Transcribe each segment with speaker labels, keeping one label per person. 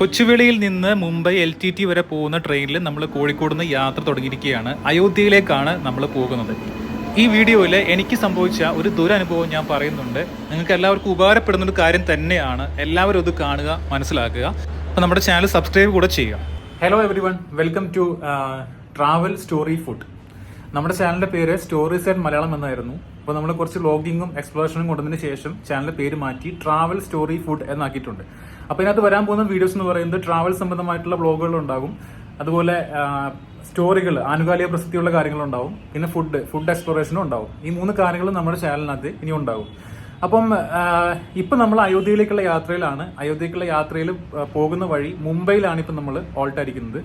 Speaker 1: കൊച്ചുവേളിയിൽ നിന്ന് Mumbai L T T വരെ പോകുന്ന ട്രെയിനിൽ നമ്മൾ കോഴിക്കോട് നിന്ന് യാത്ര തുടങ്ങിയിരിക്കുകയാണ്. അയോധ്യയിലേക്കാണ് നമ്മൾ പോകുന്നത്. ഈ വീഡിയോയിൽ എനിക്ക് സംഭവിച്ച ഒരു ദുരനുഭവം ഞാൻ പറയുന്നുണ്ട്. നിങ്ങൾക്ക് എല്ലാവർക്കും ഉപകാരപ്പെടുന്ന ഒരു കാര്യം തന്നെയാണ്. എല്ലാവരും ഇത് കാണുക മനസ്സിലാക്കുക. അപ്പോൾ നമ്മുടെ ചാനൽ സബ്സ്ക്രൈബ് കൂടെ ചെയ്യുക. Hello everyone welcome to travel story food നമ്മുടെ ചാനലിന്റെ പേര് സ്റ്റോറീസ് ആൻഡ് മലയാളം എന്നായിരുന്നു. അപ്പോൾ നമ്മൾ കുറച്ച് വ്ലോഗിങ്ങും എക്സ്പ്ലോറേഷനും കൊണ്ടതിന് ശേഷം ചാനലിന്റെ പേര് മാറ്റി ട്രാവൽ സ്റ്റോറി ഫുഡ് എന്നാക്കിയിട്ടുണ്ട്. അപ്പോൾ ഇതിനകത്ത് വരാൻ പോകുന്ന വീഡിയോസ് എന്ന് പറയുന്നത് ട്രാവൽ സംബന്ധമായിട്ടുള്ള ബ്ലോഗുകൾ ഉണ്ടാകും. അതുപോലെ സ്റ്റോറികൾ ആനുകാലിക പ്രസക്തിയുള്ള കാര്യങ്ങളുണ്ടാവും പിന്നെ ഫുഡ് ഫുഡ് എക്സ്പ്ലോറേഷനും ഉണ്ടാവും. ഈ മൂന്ന് കാര്യങ്ങളും നമ്മുടെ ചാനലിനകത്ത് ഇനി ഉണ്ടാകും. അപ്പം ഇപ്പം നമ്മൾ അയോധ്യയിലേക്കുള്ള യാത്രയിലാണ്. അയോധ്യയിലേക്കുള്ള യാത്രയിൽ പോകുന്ന വഴി മുംബൈയിലാണ് ഇപ്പം നമ്മൾ ഓൾട്ടായിരിക്കുന്നത്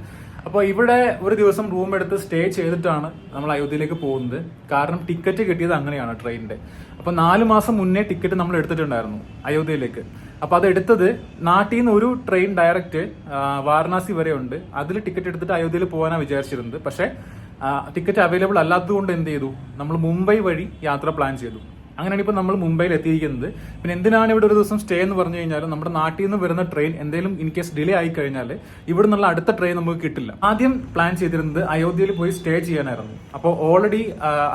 Speaker 1: അപ്പോൾ ഇവിടെ ഒരു ദിവസം റൂം എടുത്ത് സ്റ്റേ ചെയ്തിട്ടാണ് നമ്മൾ അയോധ്യയിലേക്ക് പോകുന്നത്. കാരണം ടിക്കറ്റ് കിട്ടിയത് അങ്ങനെയാണ് ട്രെയിനിന്റെ അപ്പോൾ നാല് മാസം മുന്നേ ടിക്കറ്റ് നമ്മൾ എടുത്തിട്ടുണ്ടായിരുന്നു അയോധ്യയിലേക്ക്. അപ്പോൾ അത് എടുത്തത് നാട്ടിൽ നിന്ന് ഒരു ട്രെയിൻ ഡയറക്റ്റ് വാരണാസി വരെ ഉണ്ട്. അതിൽ ടിക്കറ്റ് എടുത്തിട്ട് അയോധ്യയിൽ പോകാനാണ് വിചാരിച്ചിരുന്നത്. പക്ഷേ ടിക്കറ്റ് അവൈലബിൾ അല്ലാത്തതുകൊണ്ട് എന്ത് ചെയ്തു? നമ്മൾ മുംബൈ വഴി യാത്ര പ്ലാൻ ചെയ്തു. അങ്ങനെയാണ് ഇപ്പോൾ നമ്മൾ മുംബൈയിൽ എത്തിയിരിക്കുന്നത്. പിന്നെ എന്തിനാണ് ഇവിടെ ഒരു ദിവസം സ്റ്റേ എന്ന് പറഞ്ഞു കഴിഞ്ഞാൽ നമ്മുടെ നാട്ടിൽ നിന്ന് വരുന്ന ട്രെയിൻ എന്തെങ്കിലും ഇൻ കേസ് ഡിലേ ആയി കഴിഞ്ഞാൽ ഇവിടെ നിന്നുള്ള അടുത്ത ട്രെയിൻ നമുക്ക് കിട്ടില്ല. ആദ്യം പ്ലാൻ ചെയ്തിരുന്നത് അയോധ്യയിൽ പോയി സ്റ്റേ ചെയ്യാനായിരുന്നു. അപ്പോൾ ഓൾറെഡി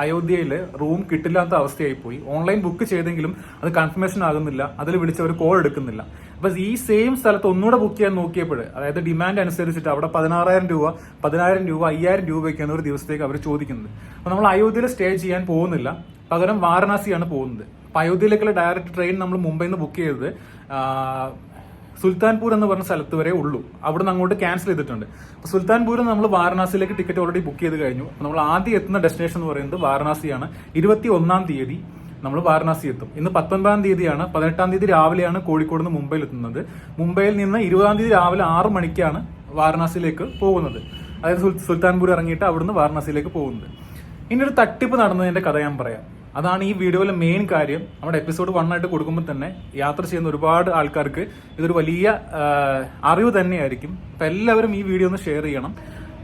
Speaker 1: അയോധ്യയിൽ റൂം കിട്ടില്ലാത്ത അവസ്ഥയായി പോയി ഓൺലൈൻ ബുക്ക് ചെയ്തെങ്കിലും അത് കൺഫർമേഷൻ ആകുന്നില്ല. അതിൽ വിളിച്ചവർ കോൾ എടുക്കുന്നില്ല. അപ്പൊ ഈ സെയിം സ്ഥലത്ത് ഒന്നുകൂടെ ബുക്ക് ചെയ്യാൻ നോക്കിയപ്പോൾ അതായത് ഡിമാൻഡ് അനുസരിച്ചിട്ട് അവിടെ പതിനാറായിരം രൂപ പതിനായിരം രൂപ അയ്യായിരം രൂപയ്ക്കാണ് ഒരു ദിവസത്തേക്ക് അവർ ചോദിക്കുന്നത്. അപ്പൊ നമ്മൾ അയോധ്യയിൽ സ്റ്റേ ചെയ്യാൻ പോകുന്നില്ല. പകരം വാരണാസിയാണ് പോകുന്നത്. അപ്പൊ അയോധ്യയിലേക്കുള്ള ഡയറക്റ്റ് ട്രെയിൻ നമ്മൾ മുംബൈയിൽ നിന്ന് ബുക്ക് ചെയ്തത് സുൽത്താൻപൂർ എന്ന് പറഞ്ഞ സ്ഥലത്ത് വരെ ഉള്ളൂ. അവിടെ നിന്ന് അങ്ങോട്ട് ക്യാൻസൽ ചെയ്തിട്ടുണ്ട്. അപ്പോൾ സുൽത്താൻപൂരിൽ നമ്മൾ വാരണാസിയിലേക്ക് ടിക്കറ്റ് ഓൾറെഡി ബുക്ക് ചെയ്ത് കഴിഞ്ഞു. നമ്മൾ ആദ്യം എത്തുന്ന ഡെസ്റ്റിനേഷൻ എന്ന് പറയുന്നത് വാരണാസിയാണ്. ഇരുപത്തി ഒന്നാം തീയതി. നമ്മൾ വാരണാസി എത്തും. ഇന്ന് പത്തൊൻപതാം തീയതിയാണ് പതിനെട്ടാം തീയതി രാവിലെയാണ് കോഴിക്കോട് നിന്ന് മുംബൈയിൽ എത്തുന്നത്. മുംബൈയിൽ നിന്ന് ഇരുപതാം തീയതി രാവിലെ ആറ് മണിക്കാണ് വാരണാസിയിലേക്ക് പോകുന്നത്. അതായത് സുൽത്താൻപൂർ ഇറങ്ങിയിട്ട് അവിടുന്ന് വാരണാസിയിലേക്ക് പോകുന്നത്. ഇനി ഒരു തട്ടിപ്പ് നടന്നതിന്റെ കഥ ഞാൻ പറയാം. അതാണ് ഈ വീഡിയോയിലെ മെയിൻ കാര്യം. നമ്മുടെ എപ്പിസോഡ് വൺ ആയിട്ട് കൊടുക്കുമ്പോൾ തന്നെ യാത്ര ചെയ്യുന്ന ഒരുപാട് ആൾക്കാർക്ക് ഇതൊരു വലിയ അറിവ് തന്നെയായിരിക്കും. അപ്പൊ എല്ലാവരും ഈ വീഡിയോ ഒന്ന് ഷെയർ ചെയ്യണം.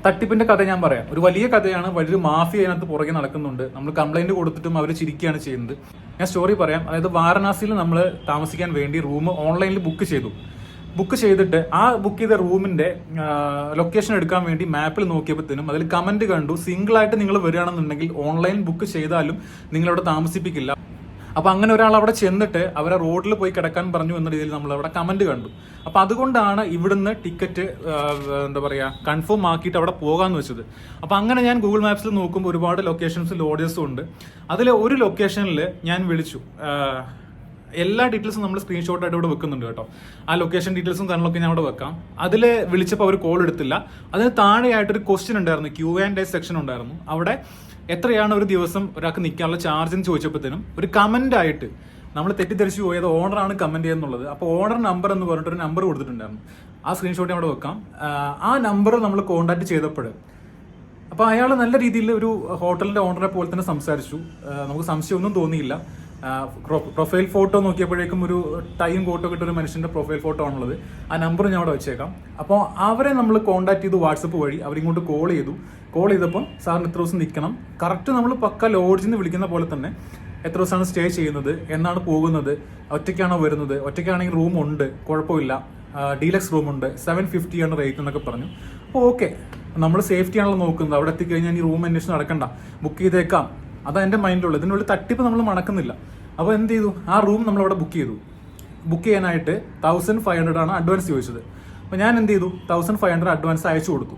Speaker 1: തട്ടിപ്പിന്റെ കഥ ഞാൻ പറയാം. ഒരു വലിയ കഥയാണ് വലിയൊരു മാഫിയ അതിനകത്ത് പുറകെ നടക്കുന്നുണ്ട്. നമ്മൾ കംപ്ലൈന്റ് കൊടുത്തിട്ടും അവർ ചിരിക്കുകയാണ് ചെയ്യുന്നത്. ഞാൻ സ്റ്റോറി പറയാം. അതായത് വാരണാസിയിൽ നമ്മൾ താമസിക്കാൻ വേണ്ടി റൂം ഓൺലൈനിൽ ബുക്ക് ചെയ്തു. ബുക്ക് ചെയ്തിട്ട് ആ ബുക്ക് ചെയ്ത റൂമിന്റെ ലൊക്കേഷൻ എടുക്കാൻ വേണ്ടി മാപ്പിൽ നോക്കിയപ്പോഴത്തേനും അതിൽ കമന്റ് കണ്ടു സിംഗിൾ ആയിട്ട് നിങ്ങൾ വരികയാണെന്നുണ്ടെങ്കിൽ ഓൺലൈൻ ബുക്ക് ചെയ്താലും നിങ്ങളവിടെ താമസിപ്പിക്കില്ല. അപ്പൊ അങ്ങനെ ഒരാൾ അവിടെ ചെന്നിട്ട് അവരെ റോഡിൽ പോയി കിടക്കാൻ പറഞ്ഞു എന്ന രീതിയിൽ നമ്മൾ അവിടെ കമന്റ് കണ്ടു. അപ്പൊ അതുകൊണ്ടാണ് ഇവിടുന്ന് ടിക്കറ്റ് എന്താ പറയുക കൺഫേം ആക്കിയിട്ട് അവിടെ പോകാന്ന് വെച്ചത്. അപ്പൊ അങ്ങനെ ഞാൻ ഗൂഗിൾ മാപ്സിൽ നോക്കുമ്പോൾ ഒരുപാട് ലൊക്കേഷൻസ് ലോഡേഴ്സും ഉണ്ട്. അതിൽ ഒരു ലൊക്കേഷനിൽ ഞാൻ വിളിച്ചു. എല്ലാ ഡീറ്റെയിൽസും നമ്മൾ സ്ക്രീൻഷോട്ട് ആയിട്ട് ഇവിടെ വെക്കുന്നുണ്ട് കേട്ടോ. ആ ലൊക്കേഷൻ ഡീറ്റെയിൽസും കാര്യങ്ങളൊക്കെ ഞാൻ അവിടെ വെക്കാം. അതിൽ വിളിച്ചപ്പോൾ അവർ കോൾ എടുത്തില്ല. അതിന് താഴെയായിട്ടൊരു ക്വസ്റ്റ്യൻ ഉണ്ടായിരുന്നു. ക്യൂ ആൻഡ് എ സെക്ഷൻ ഉണ്ടായിരുന്നു. അവിടെ എത്രയാണ് ഒരു ദിവസം ഒരാൾക്ക് നിൽക്കാനുള്ള ചാർജ് എന്ന് ചോദിച്ചപ്പോഴത്തേനും ഒരു കമന്റ് ആയിട്ട് നമ്മൾ തെറ്റിദ്ധരിച്ചു പോയത് ഓണറാണ് കമന്റ് ചെയ്യുന്നുള്ളത്. അപ്പോൾ ഓണർ നമ്പർ എന്ന് പറഞ്ഞിട്ട് ഒരു നമ്പർ കൊടുത്തിട്ടുണ്ടായിരുന്നു. ആ സ്ക്രീൻഷോട്ട് അവിടെ വെക്കാം. ആ നമ്പർ നമ്മൾ കോൺടാക്ട് ചെയ്തപ്പോൾ അപ്പോൾ അയാൾ നല്ല രീതിയിൽ ഒരു ഹോട്ടലിന്റെ ഓണറെ പോലെ തന്നെ സംസാരിച്ചു. നമുക്ക് സംശയമൊന്നും തോന്നിയില്ല. പ്രൊഫൈൽ ഫോട്ടോ നോക്കിയപ്പോഴേക്കും ഒരു ടൈം ഫോട്ടോ കിട്ടുന്ന ഒരു മനുഷ്യന്റെ പ്രൊഫൈൽ ഫോട്ടോ ആണുള്ളത്. ആ നമ്പർ ഞാൻ അവിടെ വെച്ചേക്കാം. അപ്പോൾ അവരെ നമ്മൾ കോൺടാക്ട് ചെയ്തു വാട്സപ്പ് വഴി അവരിങ്ങോട്ട് കോൾ ചെയ്തു. കോൾ ചെയ്തപ്പോൾ സാറിന് എത്ര ദിവസം നിൽക്കണം കറക്റ്റ് നമ്മൾ പക്ക ലോഡ്ജിൽ നിന്ന് വിളിക്കുന്ന പോലെ തന്നെ എത്ര ദിവസമാണ് സ്റ്റേ ചെയ്യുന്നത് എന്നാണ് പോകുന്നത് ഒറ്റയ്ക്കാണോ വരുന്നത് ഒറ്റയ്ക്കാണെങ്കിൽ റൂം ഉണ്ട് കുഴപ്പമില്ല. ഡീലക്സ് റൂം ഉണ്ട് സെവൻ ഫിഫ്റ്റി ആണ് റേറ്റ് എന്നൊക്കെ പറഞ്ഞു. അപ്പോൾ ഓക്കെ നമ്മൾ സേഫ്റ്റി ആണല്ലോ നോക്കുന്നത്. അവിടെ എത്തിക്കഴിഞ്ഞാൽ ഈ റൂം അന്വേഷണം നടക്കണ്ട. ബുക്ക് ചെയ്തേക്കാം. അതാ എന്റെ മൈൻഡിലുള്ളത് ഇതിനുള്ളിൽ തട്ടിപ്പ് നമ്മൾ മണക്കുന്നില്ല. അപ്പോൾ എന്ത് ചെയ്തു? ആ റൂം നമ്മൾ അവിടെ ബുക്ക് ചെയ്തു. ബുക്ക് ചെയ്യാനായിട്ട് തൗസൻഡ് ഫൈവ് ഹൺഡ്രഡ് ആണ് അഡ്വാൻസ് ചോദിച്ചത്. അപ്പോൾ ഞാൻ എന്ത് ചെയ്തു? തൗസൻഡ് ഫൈവ് ഹൺഡ്രഡ് അഡ്വാൻസ് അയച്ചു കൊടുത്തു.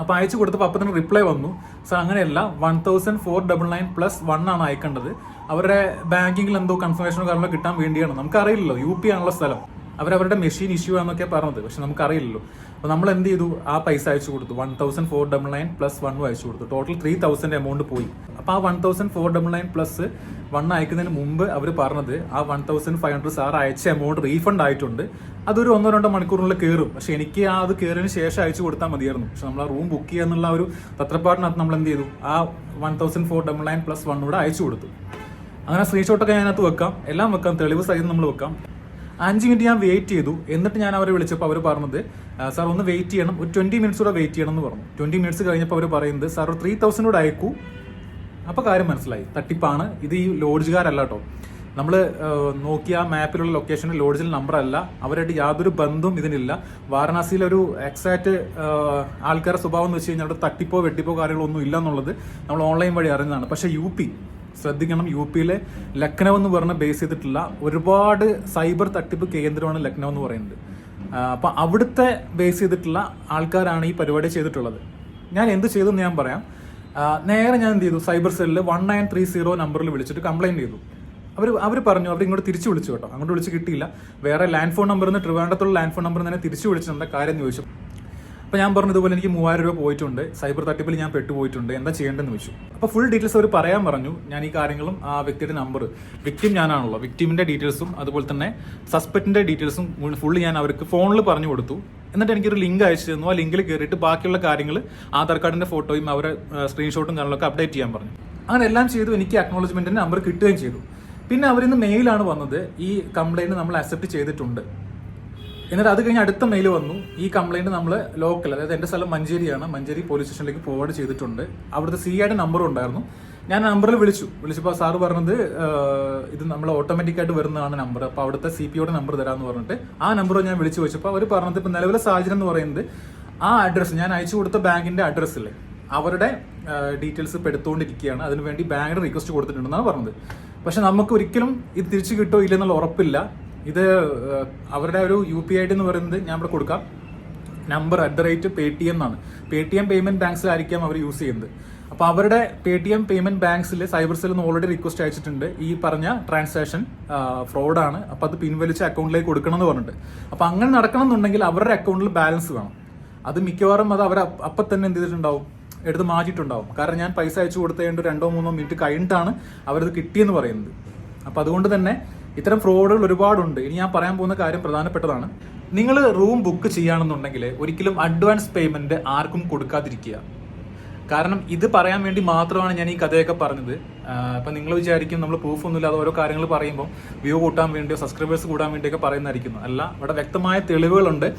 Speaker 1: അപ്പോൾ അയച്ചു കൊടുത്തപ്പോൾ അപ്പം തന്നെ റിപ്ലൈ വന്നു. സാർ അങ്ങനെയല്ല. One thousand four double nine plus one ആണ് അയക്കേണ്ടത്. അവരുടെ ബാങ്കിങ്ങിൽ എന്തോ കൺഫർമേഷനോ കാര്യങ്ങളോ കിട്ടാൻ വേണ്ടിയാണ്. നമുക്കറിയില്ലല്ലോ. യു പി ആണുള്ള സ്ഥലം. അവരവരുടെ മെഷീൻ ഇഷ്യൂ ആണെന്നൊക്കെ പറഞ്ഞത്. പക്ഷെ നമുക്കറിയില്ലല്ലോ. അപ്പോൾ നമ്മൾ എന്ത് ചെയ്തു ആ പൈസ അയച്ചു കൊടുത്തു. One thousand four double nine plus one അയച്ചു കൊടുത്തു. ടോട്ടൽ ത്രീ തൗസൻഡ് എമൗണ്ട് പോയി. അപ്പോൾ ആ one thousand four double nine plus one അയക്കുന്നതിന് മുമ്പ് അവർ പറഞ്ഞത് ആ one thousand five hundred sir അയച്ച എമൗണ്ട് റീഫണ്ട് ആയിട്ടുണ്ട്. അതൊരു ഒന്നോ രണ്ടോ മണിക്കൂറിനുള്ളിൽ കയറും പക്ഷെ എനിക്ക് ആ അത് കയറിയതിന് ശേഷം അയച്ചു കൊടുത്താൽ മതിയായിരുന്നു. പക്ഷെ നമ്മൾ ആ റൂം ബുക്ക് ചെയ്യുക എന്നുള്ള ഒരു തത്രപ്പാടിനകത്ത് നമ്മൾ എന്ത് ചെയ്തു ആ one thousand four double nine plus one കൂടെ അയച്ചു കൊടുത്തു. അങ്ങനെ സ്ക്രീൻഷോട്ടൊക്കെ ഞാനകത്ത് വെക്കാം. എല്ലാം വെക്കാം. തെളിവ് സഹിതം നമ്മൾ വെക്കാം. അഞ്ച് മിനിറ്റ് ഞാൻ വെയിറ്റ് ചെയ്തു. എന്നിട്ട് ഞാൻ അവരെ വിളിച്ചപ്പോൾ അവർ പറഞ്ഞത് സാർ ഒന്ന് വെയിറ്റ് ചെയ്യണം. ഒരു ട്വന്റി മിനിറ്റ്സ് കൂടെ വെയിറ്റ് ചെയ്യണം എന്ന് പറഞ്ഞു. ട്വന്റി മിനിറ്റ്സ് കഴിഞ്ഞപ്പോൾ അവർ പറയുന്നത് സാർ ഒരു ത്രീ തൗസൻഡ് കൂടെ അയക്കൂ. അപ്പോൾ കാര്യം മനസ്സിലായി. തട്ടിപ്പാണ്. ഇത് ഈ ലോഡ്ജുകാരല്ല കേട്ടോ നമ്മൾ നോക്കിയ മാപ്പിലുള്ള ലൊക്കേഷനിൽ ലോഡ്ജിൽ നമ്പർ അല്ല. അവരായിട്ട് യാതൊരു ബന്ധവും ഇതിനില്ല. വാരണാസിയിലെ ഒരു എക്സാക്ട് ആൾക്കാരുടെ സ്വഭാവം എന്ന് വെച്ച് കഴിഞ്ഞാൽ അവിടെ തട്ടിപ്പോ വെട്ടിപ്പോ കാര്യങ്ങളൊന്നും ഇല്ല എന്നുള്ളത് നമ്മൾ ഓൺലൈൻ വഴി അറിഞ്ഞതാണ്. പക്ഷേ യു പി ശ്രദ്ധിക്കണം. യു പിയിലെ ലക്നൗ എന്ന് പറഞ്ഞ ബേസ് ചെയ്തിട്ടുള്ള ഒരുപാട് സൈബർ തട്ടിപ്പ് കേന്ദ്രമാണ് ലക്നൗ എന്ന് പറയുന്നത്. അപ്പൊ അവിടുത്തെ ബേസ് ചെയ്തിട്ടുള്ള ആൾക്കാരാണ് ഈ പരിപാടി ചെയ്തിട്ടുള്ളത്. ഞാൻ എന്ത് ചെയ്തു എന്ന് ഞാൻ പറയാം. നേരെ ഞാൻ എന്ത് ചെയ്തു? സൈബർ സെല്ലിൽ വൺ നയൻ ത്രീ സീറോ നമ്പറിൽ വിളിച്ചിട്ട് കംപ്ലൈന്റ് ചെയ്തു. അവർ അവർ പറഞ്ഞു അവർ ഇങ്ങോട്ട് തിരിച്ചു വിളിച്ചു കേട്ടോ. അങ്ങോട്ട് വിളിച്ച് കിട്ടിയില്ല. വേറെ ലാൻഡ് ഫോൺ നമ്പറിൽ നിന്ന് ലാൻഡ് ഫോൺ നമ്പറിൽ തന്നെ തിരിച്ചു വിളിച്ചിട്ടുണ്ട് കാര്യം ചോദിച്ചു. അപ്പോൾ ഞാൻ പറഞ്ഞതുപോലെ എനിക്ക് മൂവായിരം രൂപ പോയിട്ടുണ്ട്. സൈബർ തട്ടിപ്പിൽ ഞാൻ പെട്ടുപോയിട്ടുണ്ട്. എന്താ ചെയ്യേണ്ടതെന്ന് വെച്ചു അപ്പോൾ ഫുൾ ഡീറ്റെയിൽസ് അവർ പറയാൻ പറഞ്ഞു. ഞാൻ ഈ കാര്യങ്ങളും ആ വ്യക്തിയുടെ നമ്പർ വിക്ടിം ഞാനാണല്ലോ. വിക്ടിമിന്റെ ഡീറ്റെയിൽസും അതുപോലെ തന്നെ സസ്പെക്റ്റിന്റെ ഡീറ്റെയിൽസും ഫുള്ള് ഞാൻ അവർക്ക് ഫോണിൽ പറഞ്ഞു കൊടുത്തു. എന്നിട്ട് എനിക്കൊരു ലിങ്ക് അയച്ചു തന്നു. ആ ലിങ്കിൽ കയറിയിട്ട് ബാക്കിയുള്ള കാര്യങ്ങൾ ആധാർ കാർഡിന്റെ ഫോട്ടോയും അവരെ സ്ക്രീൻഷോട്ടും കാര്യങ്ങളൊക്കെ അപ്ഡേറ്റ് ചെയ്യാൻ പറഞ്ഞു. അങ്ങനെ എല്ലാം ചെയ്തു. എനിക്ക് അക്നോളജ്മെന്റിന്റെ നമ്പർ കിട്ടുകയും ചെയ്തു. പിന്നെ അവരിന്ന് മെയിലാണ് വന്നത്. ഈ കംപ്ലൈന്റ് നമ്മൾ അക്സെപ്റ്റ് ചെയ്തിട്ടുണ്ട്. എന്നിട്ട് അത് കഴിഞ്ഞ് അടുത്ത മെയിൽ വന്നു. ഈ കംപ്ലൈന്റ് നമ്മൾ ലോക്കൽ അതായത് എന്റെ സ്ഥലം മഞ്ചേരിയാണ്. മഞ്ചേരി പോലീസ് സ്റ്റേഷനിലേക്ക് ഫോർവേഡ് ചെയ്തിട്ടുണ്ട്. അവിടുത്തെ സി ഐയുടെ നമ്പർ ഉണ്ടായിരുന്നു. ഞാൻ നമ്പറിൽ വിളിച്ചു. വിളിച്ചപ്പോൾ സാറ് പറഞ്ഞത് ഇത് നമ്മൾ ഓട്ടോമാറ്റിക് ആയിട്ട് വരുന്നതാണ് നമ്പർ അപ്പോൾ അവിടുത്തെ സി പിയുടെ നമ്പർ തരാമെന്ന് പറഞ്ഞിട്ട് ആ നമ്പർ ഞാൻ വിളിച്ചു വെച്ചപ്പോൾ അവർ പറഞ്ഞത് ഇപ്പം നിലവിലെ സാഹചര്യം എന്ന് പറയുന്നത് ആ അഡ്രസ്സ് ഞാൻ അയച്ചു കൊടുത്ത ബാങ്കിന്റെ അഡ്രസ്സ് ഇല്ലേ? അവരുടെ ഡീറ്റെയിൽസ് പെടുത്തുകൊണ്ടിരിക്കുകയാണ് എടുത്തുകൊണ്ടിരിക്കുകയാണ് അതിനുവേണ്ടി ബാങ്കിന് റിക്വസ്റ്റ് കൊടുത്തിട്ടുണ്ടെന്നാണ് പറഞ്ഞത്. പക്ഷെ നമുക്ക് ഒരിക്കലും ഇത് തിരിച്ചു കിട്ടോ ഇല്ലെന്നുള്ള ഉറപ്പില്ല. ഇത് അവരുടെ ഒരു യു പി ഐ ഡി എന്ന് പറയുന്നത് ഞാൻ ഇവിടെ കൊടുക്കാം. Number at the rate Paytm എന്നാണ്. പേ ടി എം പേയ്മെന്റ് ബാങ്ക്സിലായിരിക്കാം അവർ യൂസ് ചെയ്യുന്നത്. അപ്പോൾ അവരുടെ പേ ടി എം പേയ്മെന്റ് ബാങ്ക്സിൽ സൈബർ സെൽ നിന്ന് ഓൾറെഡി റിക്വസ്റ്റ് അയച്ചിട്ടുണ്ട്. ഈ പറഞ്ഞ ട്രാൻസാക്ഷൻ ഫ്രോഡാണ് അപ്പോൾ അത് പിൻവലിച്ച് അക്കൗണ്ടിലേക്ക് കൊടുക്കണം എന്ന് പറഞ്ഞിട്ട്. അപ്പോൾ അങ്ങനെ നടക്കണം എന്നുണ്ടെങ്കിൽ അവരുടെ അക്കൗണ്ടിൽ ബാലൻസ് വേണം. അത് മിക്കവാറും അത് അവർ അപ്പം തന്നെ എന്ത് ചെയ്തിട്ടുണ്ടാവും? എടുത്ത് മാറ്റിയിട്ടുണ്ടാവും. കാരണം ഞാൻ പൈസ അയച്ചു കൊടുത്തേണ്ട രണ്ടോ മൂന്നോ മിനിറ്റ് കഴിഞ്ഞിട്ടാണ് അവരത് കിട്ടിയെന്ന് പറയുന്നത്. അപ്പോൾ അതുകൊണ്ട് തന്നെ ഇത്തരം ഫ്രോഡുകൾ ഒരുപാടുണ്ട്. ഇനി ഞാൻ പറയാൻ പോകുന്ന കാര്യം പ്രധാനപ്പെട്ടതാണ്. നിങ്ങൾ റൂം ബുക്ക് ചെയ്യുകയാണെന്നുണ്ടെങ്കിൽ ഒരിക്കലും അഡ്വാൻസ് പേയ്മെന്റ് ആർക്കും കൊടുക്കാതിരിക്കുക. കാരണം ഇത് പറയാൻ വേണ്ടി മാത്രമാണ് ഞാൻ ഈ കഥയൊക്കെ പറഞ്ഞത്. അപ്പം നിങ്ങൾ വിചാരിക്കും നമ്മൾ പ്രൂഫ് ഒന്നുമില്ലാതെ ഓരോ കാര്യങ്ങൾ പറയുമ്പോൾ വ്യൂ കൂട്ടാൻ വേണ്ടിയോ സബ്സ്ക്രൈബേഴ്സ് കൂടാൻ വേണ്ടിയൊക്കെ പറയുന്നതായിരിക്കും അല്ല ഇവിടെ വ്യക്തമായ തെളിവുകളുണ്ട്.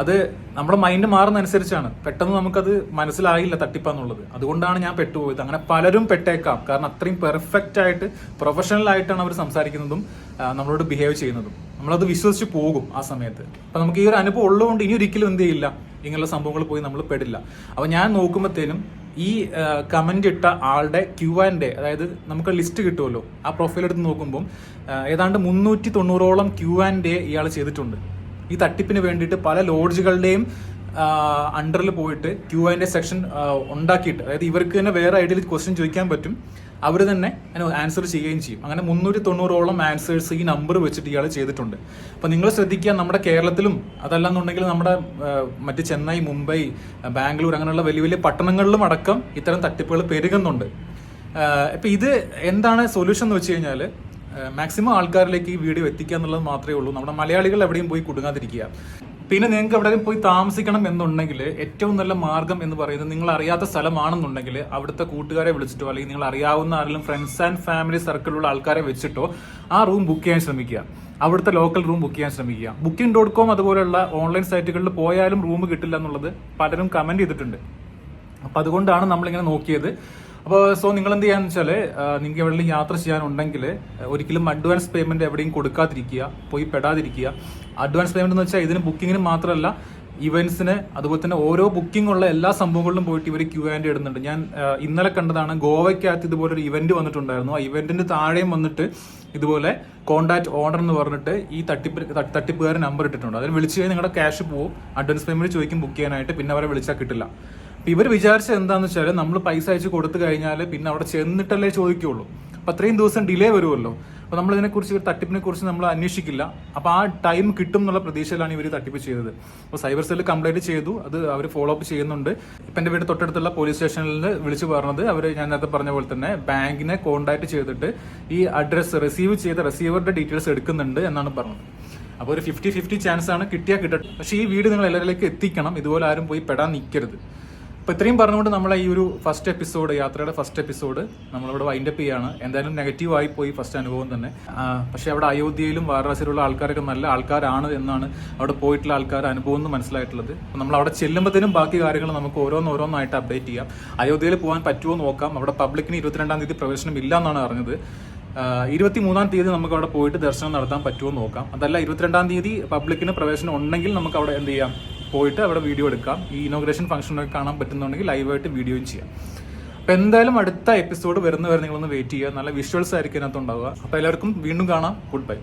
Speaker 1: അത് നമ്മുടെ മൈൻഡ് മാറുന്നതനുസരിച്ചാണ്. പെട്ടെന്ന് നമുക്കത് മനസ്സിലായില്ല തട്ടിപ്പാന്നുള്ളത്. അതുകൊണ്ടാണ് ഞാൻ പെട്ടുപോയത്. അങ്ങനെ പലരും പെട്ടേക്കാം. കാരണം അത്രയും പെർഫെക്റ്റ് ആയിട്ട് പ്രൊഫഷണൽ ആയിട്ടാണ് അവർ സംസാരിക്കുന്നതും നമ്മളോട് ബിഹേവ് ചെയ്യുന്നതും. നമ്മളത് വിശ്വസിച്ച് പോകും ആ സമയത്ത്. അപ്പൊ നമുക്ക് ഈ ഒരു അനുഭവം ഉള്ളതുകൊണ്ട് ഇനി ഒരിക്കലും എന്ത് ചെയ്യില്ല. ഇങ്ങനെയുള്ള സംഭവങ്ങൾ പോയി നമ്മൾ പെടില്ല. അപ്പൊ ഞാൻ നോക്കുമ്പോഴത്തേനും ഈ കമന്റ് ഇട്ട ആളുടെ ക്യു ആൻഡ് അതായത് നമുക്ക് ലിസ്റ്റ് കിട്ടുമല്ലോ. ആ പ്രൊഫൈൽ എടുത്ത് നോക്കുമ്പോൾ ആ, ഏതാണ്ട് മുന്നൂറ്റി തൊണ്ണൂറോളം ക്യു ആൻഡ് ഇയാൾ ചെയ്തിട്ടുണ്ട്. ഈ തട്ടിപ്പിന് വേണ്ടിയിട്ട് പല ലോഡ്ജുകളുടെയും അണ്ടറിൽ പോയിട്ട് ക്യു ആൻഡ് സെക്ഷൻ ഉണ്ടാക്കിയിട്ട് അതായത് ഇവർക്ക് തന്നെ വേറെ ഐഡിയയിൽ ക്വസ്റ്റ്യൻ ചോദിക്കാൻ പറ്റും. അവർ തന്നെ അതിന് ആൻസർ ചെയ്യുകയും ചെയ്യും. അങ്ങനെ മുന്നൂറ്റി തൊണ്ണൂറോളം ആൻസേഴ്സ് ഈ നമ്പർ വെച്ചിട്ട് ഇയാൾ ചെയ്തിട്ടുണ്ട്. അപ്പം നിങ്ങൾ ശ്രദ്ധിക്കുക നമ്മുടെ കേരളത്തിലും അതല്ലെന്നുണ്ടെങ്കിൽ നമ്മുടെ മറ്റ് ചെന്നൈ മുംബൈ ബാംഗ്ലൂർ അങ്ങനെയുള്ള വലിയ വലിയ പട്ടണങ്ങളിലും അടക്കം ഇത്തരം തട്ടിപ്പുകൾ പെരുകുന്നുണ്ട്. ഇപ്പൊ ഇത് എന്താണ് സൊല്യൂഷൻ എന്ന് വെച്ച് കഴിഞ്ഞാൽ മാക്സിമം ആൾക്കാരിലേക്ക് ഈ വീഡിയോ എത്തിക്കുക എന്നുള്ളത് മാത്രമേ ഉള്ളൂ. നമ്മുടെ മലയാളികൾ എവിടെയും പോയി കുടുങ്ങാതിരിക്കുക. പിന്നെ നിങ്ങൾക്ക് എവിടെയും പോയി താമസിക്കണം എന്നുണ്ടെങ്കിൽ ഏറ്റവും നല്ല മാർഗം എന്ന് പറയുന്നത് നിങ്ങൾ അറിയാത്ത സ്ഥലമാണെന്നുണ്ടെങ്കിൽ അവിടുത്തെ കൂട്ടുകാരെ വിളിച്ചിട്ടോ അല്ലെങ്കിൽ നിങ്ങൾ അറിയാവുന്ന ആരെങ്കിലും ഫ്രണ്ട്സ് ആൻഡ് ഫാമിലി സർക്കിളിലുള്ള ആൾക്കാരെ വെച്ചിട്ടോ ആ റൂം ബുക്ക് ചെയ്യാൻ ശ്രമിക്കുക. അവിടുത്തെ ലോക്കൽ റൂം ബുക്ക് ചെയ്യാൻ ശ്രമിക്കുക. ബുക്കിംഗ് ഡോട്ട് കോം അതുപോലെയുള്ള ഓൺലൈൻ സൈറ്റുകളിൽ പോയാലും റൂം കിട്ടില്ല എന്നുള്ളത് പലരും കമന്റ് ചെയ്തിട്ടുണ്ട്. അപ്പൊ അതുകൊണ്ടാണ് നമ്മളിങ്ങനെ നോക്കിയത്. അപ്പോൾ സോ നിങ്ങൾ എന്ത് ചെയ്യാന്ന് വെച്ചാൽ നിങ്ങൾക്ക് എവിടെയും യാത്ര ചെയ്യാനുണ്ടെങ്കിൽ ഒരിക്കലും അഡ്വാൻസ് പേയ്മെന്റ് എവിടെയും കൊടുക്കാതിരിക്കുക പോയി പെടാതിരിക്കുക. അഡ്വാൻസ് പേയ്മെന്റ് എന്ന് വെച്ചാൽ ഇതിന് ബുക്കിങ്ങിന് മാത്രമല്ല ഇവന്റ്സിന് അതുപോലെ തന്നെ ഓരോ ബുക്കിംഗ് ഉള്ള എല്ലാ സംഭവങ്ങളിലും പോയിട്ട് ഇവർ ക്യൂ ആൻഡ് ഇടുന്നുണ്ട്. ഞാൻ ഇന്നലെ കണ്ടതാണ് ഗോവയ്ക്കകത്ത് ഇതുപോലെ ഒരു ഇവന്റ് വന്നിട്ടുണ്ടായിരുന്നു. ആ ഇവന്റിന്റെ താഴെയും വന്നിട്ട് ഇതുപോലെ കോണ്ടാക്ട് ഓർഡർ എന്ന് പറഞ്ഞിട്ട് ഈ തട്ടിപ്പ് തട്ട്- തട്ടിപ്പുകാരൻ നമ്പർ ഇട്ടിട്ടുണ്ട്. അതിൽ വിളിച്ചു കഴിഞ്ഞാൽ നിങ്ങളുടെ ക്യാഷ് പോകും അഡ്വാൻസ് പേയ്മെന്റ് ചോദിക്കും ബുക്ക് ചെയ്യാനായിട്ട്. പിന്നെ അവരെ വിളിച്ചാൽ കിട്ടില്ല. ഇവർ വിചാരിച്ചത് എന്താന്ന് വെച്ചാൽ നമ്മൾ പൈസ അയച്ച് കൊടുത്തു കഴിഞ്ഞാൽ പിന്നെ അവിടെ ചെന്നിട്ടല്ലേ ചോദിക്കുള്ളൂ. അപ്പൊ അത്രയും ദിവസം ഡിലേ വരുമല്ലോ. അപ്പൊ നമ്മൾ ഇതിനെക്കുറിച്ച് ഒരു തട്ടിപ്പിനെ കുറിച്ച് നമ്മൾ അന്വേഷിക്കില്ല. അപ്പൊ ആ ടൈം കിട്ടും എന്നുള്ള പ്രതീക്ഷയിലാണ് ഇവർ തട്ടിപ്പ് ചെയ്തത്. അപ്പോൾ സൈബർ സെൽ കംപ്ലൈന്റ് ചെയ്തു. അത് അവർ ഫോളോ അപ്പ് ചെയ്യുന്നുണ്ട്. ഇപ്പൊ എന്റെ വീട് തൊട്ടടുത്തുള്ള പോലീസ് സ്റ്റേഷനിൽ വിളിച്ചു പറഞ്ഞത് അവർ ഞാൻ നേരത്തെ പറഞ്ഞ പോലെ തന്നെ ബാങ്കിനെ കോൺടാക്ട് ചെയ്തിട്ട് ഈ അഡ്രസ് റിസീവ് ചെയ്ത റിസീവറുടെ ഡീറ്റെയിൽസ് എടുക്കുന്നുണ്ട് എന്നാണ് പറഞ്ഞത്. അപ്പോൾ ഒരു ഫിഫ്റ്റി ഫിഫ്റ്റി ചാൻസ് ആണ് കിട്ടിയാൽ കിട്ടട്ടെ പക്ഷേ ഈ വീട് നിങ്ങൾ എല്ലാവരിലേക്ക് എത്തിക്കണം. ഇതുപോലെ ആരും പോയി പെടാൻ നിൽക്കരുത് അപ്പോൾ ഇത്രയും പറഞ്ഞുകൊണ്ട് നമ്മളെ ഈ ഒരു ഫസ്റ്റ് എപ്പിസോഡ് യാത്രയുടെ ഫസ്റ്റ് എപ്പിസോഡ് നമ്മളിവിടെ വൈൻഡപ്പ് ചെയ്യാണ്. എന്തായാലും നെഗറ്റീവ് ആയി പോയി ഫസ്റ്റ് അനുഭവം തന്നെ. പക്ഷെ അവിടെ അയോധ്യയിലും വാരണാസിയിലുള്ള ആൾക്കാരൊക്കെ നല്ല ആൾക്കാരാണ് എന്നാണ് അവിടെ പോയിട്ടുള്ള ആൾക്കാർ അനുഭവം എന്ന് മനസ്സിലായിട്ടുള്ളത്. അപ്പോൾ നമ്മൾ അവിടെ ചെല്ലുമ്പോഴത്തേനും ബാക്കി കാര്യങ്ങൾ നമുക്ക് ഓരോന്നോരോന്നായിട്ട് അപ്ഡേറ്റ് ചെയ്യാം. അയോധ്യയിൽ പോകാൻ പറ്റുമോ നോക്കാം. അവിടെ പബ്ലിക്കിന് ഇരുപത്തിരണ്ടാം തീയതി പ്രവേശനം ഇല്ല എന്നാണ് അറിഞ്ഞത്. ഇരുപത്തി മൂന്നാം തീയതി നമുക്ക് അവിടെ പോയിട്ട് ദർശനം നടത്താൻ പറ്റുമോ നോക്കാം. അതല്ല ഇരുപത്തിരണ്ടാം തീയതി പബ്ലിക്കിന് പ്രവേശനം ഉണ്ടെങ്കിൽ നമുക്ക് അവിടെ എന്ത് ചെയ്യാം? പോയിട്ട് അവിടെ വീഡിയോ എടുക്കാം. ഈ ഇനോഗ്രേഷൻ ഫംഗ്ഷനൊക്കെ കാണാൻ പറ്റുന്നുണ്ടെങ്കിൽ ലൈവായിട്ട് വീഡിയോയും ചെയ്യാം. അപ്പോൾ എന്തായാലും അടുത്ത എപ്പിസോഡ് വരുന്നവരെ നിങ്ങളൊന്ന് വെയിറ്റ് ചെയ്യുക. നല്ല വിഷ്വൽസ് ആയിരിക്കും അതിനകത്ത് ഉണ്ടാവുക. അപ്പോൾ എല്ലാവർക്കും വീണ്ടും കാണാം. Good bye